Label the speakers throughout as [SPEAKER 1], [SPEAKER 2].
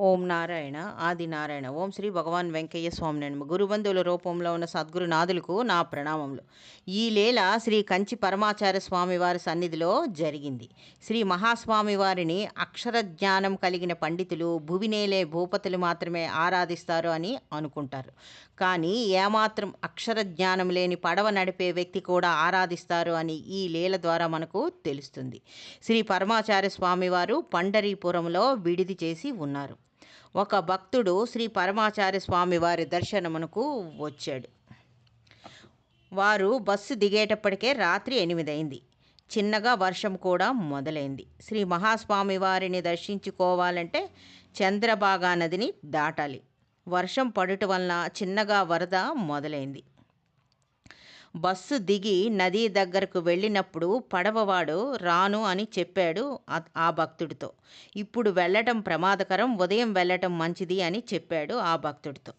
[SPEAKER 1] ఓం నారాయణ ఆది నారాయణ ఓం శ్రీ భగవాన్ వెంకయ్య స్వామి నమ. గురుబంధువుల రూపంలో ఉన్న సద్గురునాథులకు నా ప్రణామములు. ఈ లీల శ్రీ కంచి పరమాచార్య స్వామి వారి సన్నిధిలో జరిగింది. శ్రీ మహాస్వామి వారిని అక్షర జ్ఞానం కలిగిన పండితులు భువినేలే భూపతులు మాత్రమే ఆరాధిస్తారు అని అనుకుంటారు. కానీ ఏమాత్రం అక్షర జ్ఞానం లేని పడవ నడిపే వ్యక్తి కూడా ఆరాధిస్తారు అని ఈ లీల ద్వారా మనకు తెలుస్తుంది. శ్రీ పరమాచార్య స్వామివారు పండరీపురంలో విడిది చేసి ఉన్నారు. ఒక భక్తుడు శ్రీ పరమాచార్య స్వామి వారి దర్శనమునకు వచ్చాడు. వారు బస్సు దిగేటప్పటికే రాత్రి ఎనిమిదైంది. చిన్నగా వర్షం కూడా మొదలైంది. శ్రీ మహాస్వామి వారిని దర్శించుకోవాలంటే చంద్రబాగా నదిని దాటాలి. వర్షం పడుట వలన చిన్నగా వరద మొదలైంది. బస్సు దిగి నది దగ్గరకు వెళ్ళినప్పుడు పడవవాడు రాను అని చెప్పాడు ఆ భక్తుడితో. ఇప్పుడు వెళ్ళటం ప్రమాదకరం ఉదయం వెళ్ళటం మంచిది అని చెప్పాడు ఆ భక్తుడితో.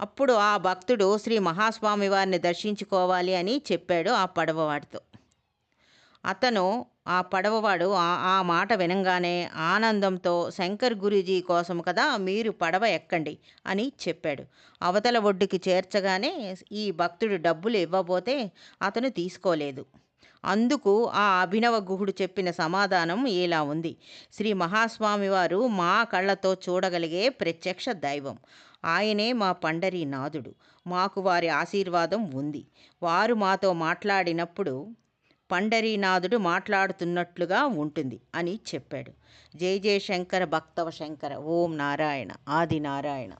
[SPEAKER 1] అప్పుడు ఆ భక్తుడు శ్రీ మహాస్వామి వారిని దర్శించుకోవాలి అని చెప్పాడు ఆ పడవవాడితో. అతను ఆ పడవవాడు ఆ మాట వినంగానే ఆనందంతో శంకర్ గురూజీ కోసం కదా మీరు పడవ ఎక్కండి అని చెప్పాడు. అవతల ఒడ్డుకి చేర్చగానే ఈ భక్తుడు డబ్బులు ఇవ్వబోతే అతను తీసుకోలేదు. అందుకు ఆ అభినవ గుహుడు చెప్పిన సమాధానం ఇలా ఉంది. శ్రీ మహాస్వామివారు మా కళ్ళతో చూడగలిగే ప్రత్యక్ష దైవం. ఆయనే మా పండరీ నాథుడు. మాకు వారి ఆశీర్వాదం ఉంది. వారు మాతో మాట్లాడినప్పుడు పండరీనాథుడు మాట్లాడుతున్నట్లుగా ఉంటుంది అని చెప్పాడు. జై జయ శంకర భక్తవ శంకర ఓం నారాయణ. ఆది నారాయణ